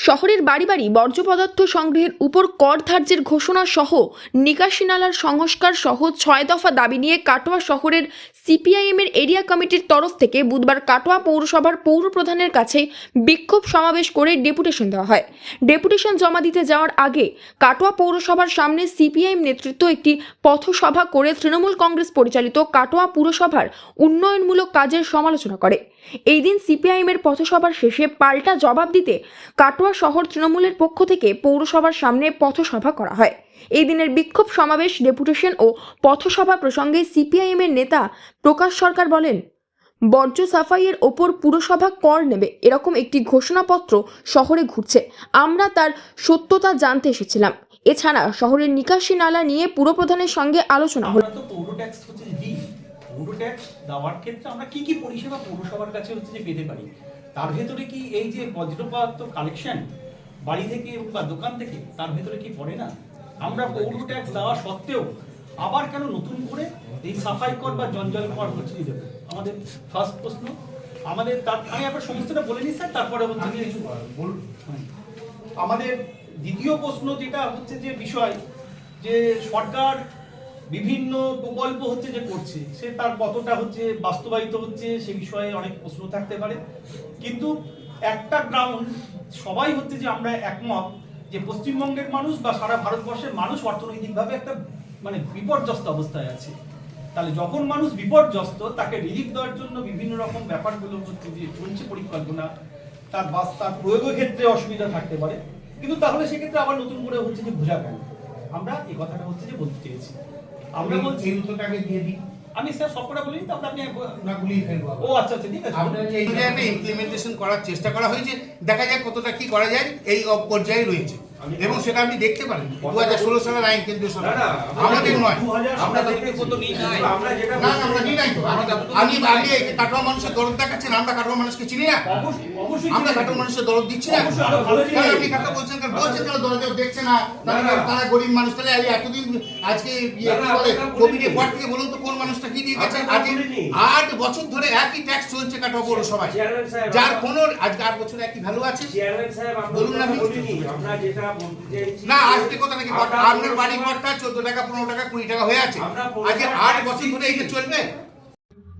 শহরের বাড়ি বাড়ি বর্জ্য পদার্থ সংগ্রহের উপর কর ধার্যের ঘোষণা সহ নিকাশি নালার সংস্কার সহ ছয় দফা দাবি নিয়ে কাটোয়া শহরের সিপিআইএমের এরিয়া কমিটির তরফ থেকে বুধবার কাটোয়া পৌরসভার পৌর প্রধানের কাছে বিক্ষোভ সমাবেশ করে ডেপুটেশন দেওয়া হয়। ডেপুটেশন জমা দিতে যাওয়ার আগে কাটোয়া পৌরসভার সামনে সিপিআইএম নেতৃত্ব একটি পথসভা করে তৃণমূল কংগ্রেস পরিচালিত কাটোয়া পুরসভার উন্নয়নমূলক কাজের সমালোচনা করে। এই দিন সিপিআইএমের পথসভার শেষে পাল্টা জবাব দিতে কাটোয়া শহর তৃণমূলের পক্ষ থেকে পৌরসভার সামনে পথসভা করা হয়। এই দিনের বিক্ষোভ সমাবেশ, ডেপুটেশন ও পথসভা প্রসঙ্গে সিপিআইএমের নেতা প্রকাশ সরকার বলেন, বর্জ্য সাফাইয়ের ওপর পুরসভা কর নেবে এরকম একটি ঘোষণাপত্র শহরে ঘুরছে। আমরা তার সত্যতা জানতে এসেছিলাম। এছাড়া শহরের নিকাশি নালা নিয়ে পুরপ্রধানের সঙ্গে আলোচনা হলো। আমরা ট্যাক্স দেওয়ার ক্ষেত্রে আমরা কি কি পরিষেবা পৌরসভার কাছে হচ্ছে যে পেতে পারি? তার ভেতরে কি এই যে বজ্রপাত কালেকশন বাড়ি থেকে বা দোকান থেকে তার ভেতরে কি পড়ে না? আমরা পৌর ট্যাক্স দেওয়া সত্ত্বেও আবার কেন নতুন করে এই সাফাই কর বা জঞ্জাল কর হচ্ছে দেবো? আমাদের ফার্স্ট প্রশ্ন। আমাদের তার আমি আপনার সমস্তটা বলে নিই স্যার তারপরে হচ্ছে যে বলুন। হুম। আমাদের দ্বিতীয় প্রশ্ন যেটা হচ্ছে যে বিষয় যে সরকার বিভিন্ন প্রকল্প হচ্ছে যে করছে, সে তার কতটা হচ্ছে বাস্তবায়িত হচ্ছে সে বিষয়ে অনেক প্রশ্ন থাকতে পারে। কিন্তু একটা গ্রাউন্ড সবাই হচ্ছে যে আমরা একমত যে পশ্চিমবঙ্গের মানুষ বা সারা ভারতবর্ষের মানুষ অর্থনৈতিকভাবে একটা মানে বিপর্যস্ত অবস্থায় আছে। তাহলে যখন মানুষ বিপর্যস্ত, তাকে রিলিফ দেওয়ার জন্য বিভিন্ন রকম ব্যাপারগুলো হচ্ছে যে চলছে পরিকল্পনা, তার বাস, তার প্রয়োগের ক্ষেত্রে অসুবিধা থাকতে পারে। কিন্তু তাহলে সেক্ষেত্রে আবার নতুন করে হচ্ছে যে বোঝা কেন আমরা এই কথাটা হচ্ছে যে বলতে চেয়েছি। আমরা বলছি এই উত্তরটাকে দিয়ে দিই। আমি স্যার সবটা বলিনি তো আপনি না গুলিয়ে ফেলব ও আচ্ছা আচ্ছা ঠিক আছে। আপনার যে এই যে একটা ইমপ্লিমেন্টেশন করার চেষ্টা করা হয়েছে দেখা যাক কতটা কি করা যায় এই পর্যায়ে রয়েছে। এবং সেটা আপনি দেখতে পারেন দু হাজার ষোলো সালের আইন কেন্দ্রীয় সরকার আমাদের নয়। আমরা তাদেরকে কত নিই নাই আমরা যেটা না না, আমরা নিই নাই তো আমি আপনি কাটোয়া মানুষের দরদ দেখাচ্ছেন আমরা কাটোয়া মানুষকে চিনি না। অবশ্যই অবশ্যই আমরা কাটোয়া মানুষের দরদ দিচ্ছি না। আপনি কথা বলছেন বলছেন দরদ দেখছে না। তারা গরিব মানুষ। তাহলে এতদিন আজকে ইয়ে কি না, না, বলে কোভিডের পর থেকে বলুন তো কোন মানুষটা কি দিয়ে গেছে? আজকে আট বছর ধরে একই ট্যাক্স চলছে কাটোয়া পৌরসভায়। চেয়ারম্যান সাহেব, যার কোনো আজকে আট বছরে একই ভ্যালু আছে। চেয়ারম্যান সাহেব আমরা বলুন না, আমরা যেটা বলতে চাইছি না আজকে কথা নাকি আপনার বাড়ি ঘরটা চোদ্দ টাকা পনেরো টাকা কুড়ি টাকা হয়ে আছে। আজকে আট বছর ধরে এই যে চলবে?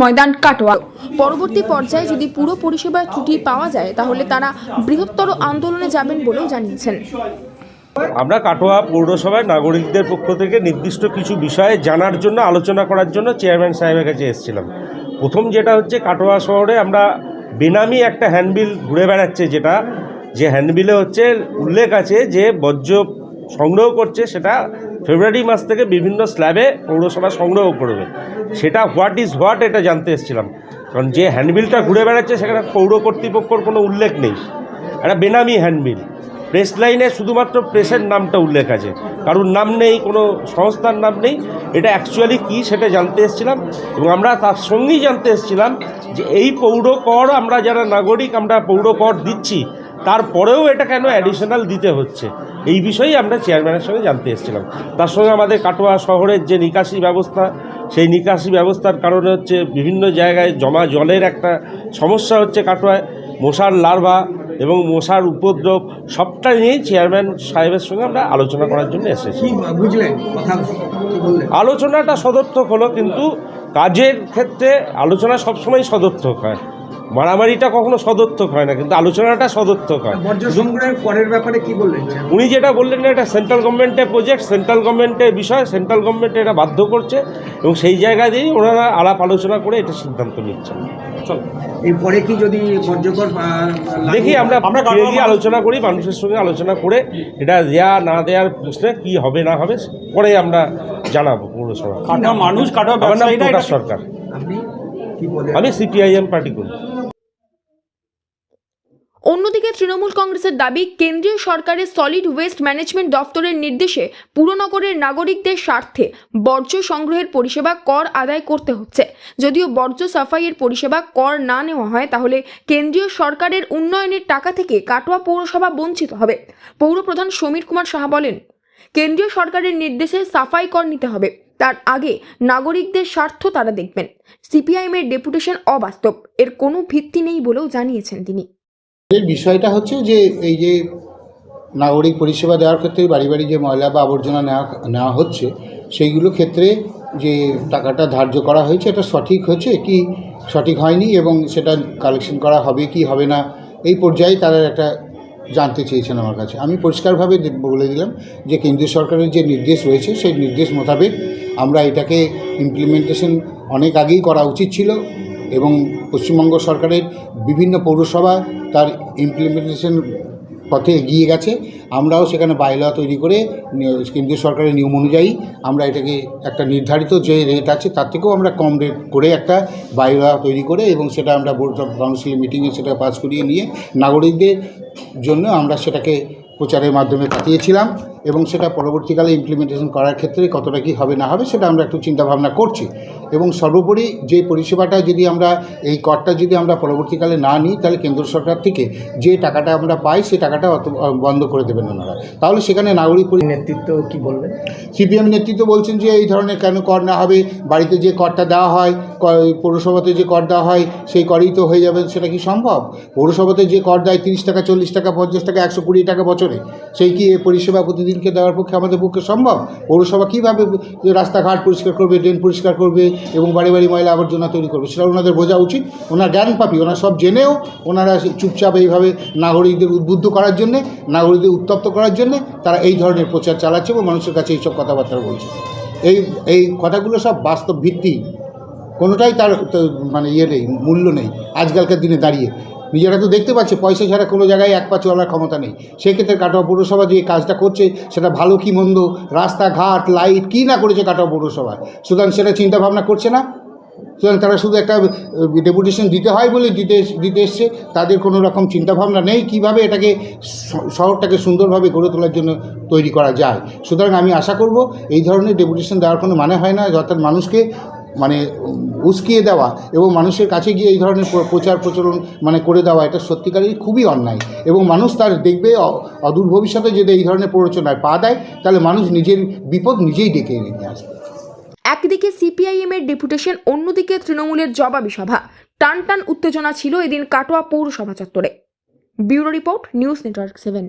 ময়দান কাটোয়া। পরবর্তী পর্যায়ে যদি পুরো পরিষেবার ত্রুটি পাওয়া যায় তাহলে তারা বৃহত্তর আন্দোলনে যাবেন বলেও জানিয়েছেন। আমরা কাটোয়া পৌরসভায় নাগরিকদের পক্ষ থেকে নির্দিষ্ট কিছু বিষয়ে জানার জন্য আলোচনা করার জন্য চেয়ারম্যান সাহেবের কাছে এসেছিলাম। প্রথম যেটা হচ্ছে কাটোয়া শহরে আমরা বেনামি একটা হ্যান্ডবিল ঘুরে বেড়াচ্ছে যেটা যে হ্যান্ডবিলে হচ্ছে উল্লেখ আছে যে বর্জ্য সংগ্রহ করছে সেটা ফেব্রুয়ারি মাস থেকে বিভিন্ন স্ল্যাবে পৌরসভা সংগ্রহ করবে। সেটা হোয়াট ইজ হোয়াট এটা জানতে এসেছিলাম। কারণ যে হ্যান্ডবিলটা ঘুরে বেড়াচ্ছে, সেখানে পৌর কর্তৃপক্ষর কোনো উল্লেখ নেই। একটা বেনামি হ্যান্ডবিল প্রেস লাইনে শুধুমাত্র প্রেসের নামটা উল্লেখ আছে। কারোর নাম নেই, কোনো সংস্থার নাম নেই। এটা অ্যাকচুয়ালি কী সেটা জানতে এসেছিলাম। এবং আমরা তার সঙ্গেই জানতে এসেছিলাম যে এই পৌর কর আমরা যারা নাগরিক, আমরা পৌর কর দিচ্ছি তারপরেও এটা কেন অ্যাডিশনাল দিতে হচ্ছে? এই বিষয়েই আমরা চেয়ারম্যানের সঙ্গে জানতে এসেছিলাম। তার সঙ্গে আমাদের কাটোয়া শহরের যে নিকাশি ব্যবস্থা সেই নিকাশি ব্যবস্থার কারণে হচ্ছে বিভিন্ন জায়গায় জমা জলের একটা সমস্যা হচ্ছে কাটোয়ায়। মশার লার্ভা এবং মশার উপদ্রব সবটা নিয়েই চেয়ারম্যান সাহেবের সঙ্গে আমরা আলোচনা করার জন্য এসেছি। বুঝলেন? কথা আলোচনাটা সদর্থক হলো কিন্তু কাজের ক্ষেত্রে আলোচনা সবসময় সদর্থক হয়। মারামারিটা কখনো সদর্থক হয় না কিন্তু আলোচনাটা সদর্থক হয়। বর্জ্য সংগ্রহের করের ব্যাপারে কি বললেন উনি যেটা বললেন না এটা সেন্ট্রাল গভর্নমেন্টের প্রজেক্ট সেন্ট্রাল গভর্নমেন্টের বিষয় সেন্ট্রাল গভর্নমেন্ট এটা বাধ্য করছে এবং সেই জায়গা দিয়েই ওনারা আলাপ আলোচনা করে এটা সিদ্ধান্ত নিচ্ছেন। চল। এরপরে কি যদি বর্জ্যকর দেখি আমরা আমরা গিয়ে আলোচনা করি মানুষের সঙ্গে আলোচনা করে এটা দেয়া না দেওয়ার প্রশ্নে কি হবে না হবে পরে আমরা জানাব পৌরসভা। মানুষ এটা- সরকার। আমি সিপিআইএম পার্টি করি। অন্যদিকে তৃণমূল কংগ্রেসের দাবি কেন্দ্রীয় সরকারের সলিড ওয়েস্ট ম্যানেজমেন্ট দফতরের নির্দেশে পুরনগরের নাগরিকদের স্বার্থে বর্জ্য সংগ্রহের পরিষেবা কর আদায় করতে হচ্ছে। যদিও বর্জ্য সাফাইয়ের পরিষেবা কর না নেওয়া হয় তাহলে কেন্দ্রীয় সরকারের উন্নয়নের টাকা থেকে কাটোয়া পৌরসভা বঞ্চিত হবে। পৌরপ্রধান সমীর কুমার সাহা বলেন কেন্দ্রীয় সরকারের নির্দেশে সাফাই কর নিতে হবে। তার আগে নাগরিকদের স্বার্থ তারা দেখবেন। সিপিআইএমের ডেপুটেশন অবাস্তব, এর কোনো ভিত্তি নেই বলেও জানিয়েছেন তিনি। এর বিষয়টা হচ্ছে যে, এই যে নাগরিক পরিষেবা দেওয়ার ক্ষেত্রে বাড়ি বাড়ি যে ময়লা বা আবর্জনা নেওয়া নেওয়া হচ্ছে, সেইগুলো ক্ষেত্রে যে টাকাটা ধার্য করা হয়েছে, এটা সঠিক হয়েছে কি সঠিক হয়নি এবং সেটা কালেকশন করা হবে কি হবে না, এই পর্যায়ে তারা একটা জানতে চেয়েছেন আমার কাছে। আমি পরিষ্কারভাবে বলে দিলাম যে, কেন্দ্রীয় সরকারের যে নির্দেশ রয়েছে, সেই নির্দেশ মোতাবেক আমরা এটাকে ইমপ্লিমেন্টেশন অনেক আগেই করা উচিত ছিল এবং পশ্চিমবঙ্গ সরকারের বিভিন্ন পৌরসভা তার ইমপ্লিমেন্টেশন পথে এগিয়ে গেছে। আমরাও সেখানে বাইলা তৈরি করে কেন্দ্রীয় সরকারের নিয়ম অনুযায়ী আমরা এটাকে একটা নির্ধারিত যে রেট আছে তার থেকেও আমরা কম রেট করে একটা বাইলা তৈরি করে এবং সেটা আমরা বোর্ড অফ কাউন্সিল মিটিংয়ে সেটা পাস করিয়ে নিয়ে নাগরিকদের জন্য আমরা সেটাকে প্রচারের মাধ্যমে পাঠিয়েছিলাম। এবং সেটা পরবর্তীকালে ইমপ্লিমেন্টেশন করার ক্ষেত্রে কতটা কী হবে না হবে সেটা আমরা একটু চিন্তাভাবনা করছি। এবং সর্বোপরি যে পরিষেবাটা যদি আমরা এই করটা যদি আমরা পরবর্তীকালে না নিই তাহলে কেন্দ্র সরকার থেকে যে টাকাটা আমরা পাই সেই টাকাটা অত বন্ধ করে দেবেন ওনারা। তাহলে সেখানে নাগরিক নেতৃত্ব কি বলবেন? সিপিএম নেতৃত্ব বলছেন যে এই ধরনের কেন কর না হবে? বাড়িতে যে করটা দেওয়া হয় পৌরসভাতে যে কর দেওয়া হয় সেই করেই তো হয়ে যাবে সেটা কি সম্ভব? পৌরসভাতে যে কর দেয় তিরিশ টাকা চল্লিশ টাকা পঞ্চাশ টাকা একশো কুড়ি টাকা বছরে সেই কি এই পরিষেবা প্রতিদিনকে দেওয়ার পক্ষে আমাদের পক্ষে সম্ভব? পৌরসভা কীভাবে রাস্তাঘাট পরিষ্কার করবে ড্রেন পরিষ্কার করবে এবং বাড়ি বাড়ি ময়লা আবর্জনা তৈরি করবে। সেটা ওনাদের বোঝা উচিত। ওনার জ্ঞান পাপি, ওনার সব জেনেও ওনারা চুপচাপ এইভাবে নাগরিকদের উদ্বুদ্ধ করার জন্যে, নাগরিকদের উত্তপ্ত করার জন্যে তারা এই ধরনের প্রচার চালাচ্ছে এবং মানুষের কাছে এইসব কথাবার্তা বলছে। এই এই কথাগুলো সব বাস্তব ভিত্তি। কোনোটাই তার মানে ইয়ে নেই, মূল্য নেই। আজকালকার দিনে দাঁড়িয়ে। নিজেরা তো দেখতে পাচ্ছে, পয়সা ছাড়া কোনো জায়গায় এক পা চলার ক্ষমতা নেই। সেক্ষেত্রে কাটোয়া পৌরসভা যে কাজটা করছে, সেটা ভালো কি মন্দ? রাস্তাঘাট লাইট কী না করেছে কাটোয়া পৌরসভা সুতরাং সেটা চিন্তাভাবনা করছে না। সুতরাং তারা শুধু একটা ডেপুটেশন দিতে হয় বলে দিতে দিতে এসছে। তাদের কোনো রকম চিন্তাভাবনা নেই কীভাবে এটাকে শহরটাকে সুন্দরভাবে গড়ে তোলার জন্য তৈরি করা যায়। সুতরাং আমি আশা করব, এই ধরনের ডেপুটেশন দেওয়ার কোনো মানে হয় না অর্থাৎ মানুষকে মানে উস্কিয়ে দেওয়া এবং মানুষের কাছে গিয়ে এই ধরনের প্র- প্রচার প্রচলন মানে করে দেওয়া, এটা সত্যিকারেরই খুবই অন্যায়। এবং মানুষ তার দেখবে অদূর ভবিষ্যতে যদি এই ধরনের প্ররোচনায় পা দেয়, তাহলে মানুষ নিজের বিপদ নিজেই ডেকে এনে নিয়ে আসবে। একদিকে সিপিআইএম এর ডেপুটেশন, অন্যদিকে তৃণমূলের জবাবি সভা। টান টান উত্তেজনা ছিল এদিন কাটোয়া পৌরসভা চত্বরে। Bureau report, news network seven.